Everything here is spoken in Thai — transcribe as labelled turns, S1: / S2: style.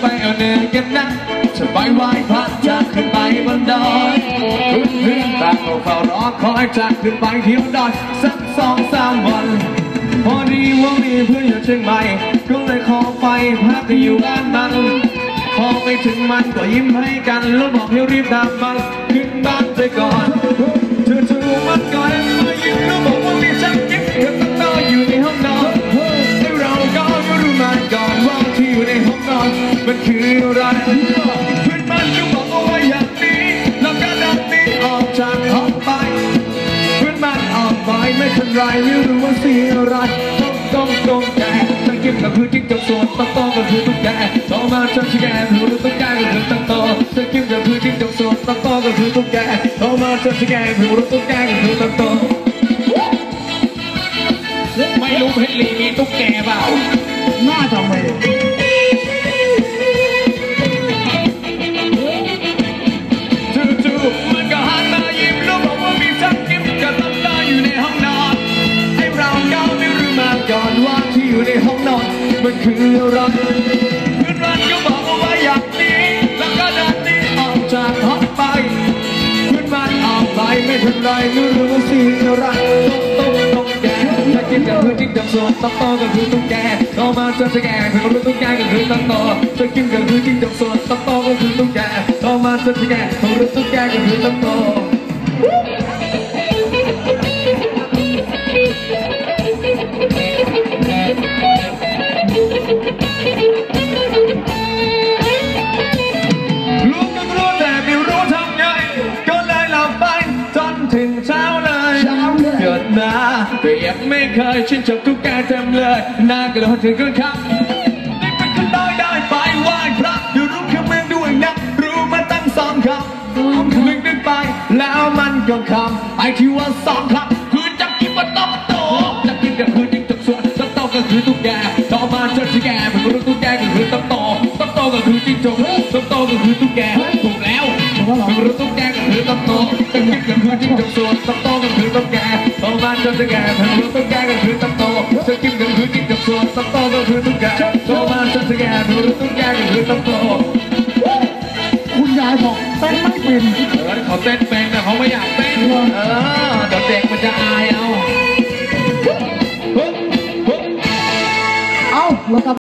S1: ไปเอาเนื้อกันนะจะไปไหว้พระจะขึ้นไปบนดอยพื้นพื้นต่างก็เฝ้ารอคอยจะขึ้นไปเที่ยวดอยสักสองสามวัน พอดีว่ามีเพื่อนอยู่เชียงใหม่ก็เลยขอไปพักอยู่บ้านนั้นพอไปถึงมันก็ยิ้มให้กันแล้วบอกให้รีบตามมันขึ้นบ้านไปก่อน องไปเพื่อนมันออกไปไม่เป็นไรไม่รู้ว่าเสียอะไรต้องต้องต้องแกทั้งกินกับพื้นที่จกสวนต้องต้องก็คือตุ๊กแกโตมาจนชิแกรู้ตุ๊กแกก็คือตังโตทั้งกินกับพื้นที่จกสวนต้องต้องก็คือตุ๊กแกโตมาจนชิแกรู้ตุ๊กแกก็คือตังโต
S2: ไม่รู้เพชรลีมีตุ๊กแกเปล่า
S3: น่าจะไม่
S1: มันคืออะไรเพื่อนมันก็บอกเอาไว้อย่างนี้แล้วก็เดินหนีออกจากห้องไปเพื่อนมันออกไปไม่เป็นไรไม่รู้สิ่งอะไรต้องต้องต้องแก่ถ้ากินกับเพื่อนที่ดังส่วนต้องโตก็คือต้องแกโตมาจนจะแก่เพื่อนรู้ต้องแก่ก็คือต้องโตถ้ากินกับเพื่อนที่ดังส่วนต้องโตก็คือต้องแกโตมาจนจะแก่เพื่อนรู้ต้องแก่ก็คือต้องโตรู้ ถึงเช้าเลยเกิดมาแต่ยังไม่เคยชินชอบทุกแกเต็มเลยน่ากลัวถึงกันครับได้เป็นคนน้อยได้ไปไหว้พระอยู่รู้แค่เมืองด้วยนะรู้มาตั้งสองคำนึกนึกไปแล้วมันก็คำไอ้ที่ว่าสองคำคือจับกินว่าต้องโตจับกินก็คือจิ้งจกส่วนต้องโตก็คือตุ๊กแกต่อมาจนที่แกมันรู้ตุ๊กแกก็คือต้องโตต้องโตก็คือจิ้งจกต้องโตก็คือตุ๊กแกถูกแล้วมันรู้ตุ๊กแก ก็คือต้องโตต้องกินก็คือจิ้งจกส่วนต้องโตก็คือตุ๊กแกโตมาจนจะแก่มันรู้ตุ๊กแกก็คือต้องโตจะกินก็คือจิ้งจกส่วนต้องโตก็คือตุ๊กแกโตมาจนจะแก่มันรู้ตุ๊กแกก็คือต้องโต
S3: คุณยายบอกเต้นไม่เป็น
S1: เออเขาเต้นเป็นแต่เขาไม่อยากเต้นเออเดี๋ยวเด็กมันจะ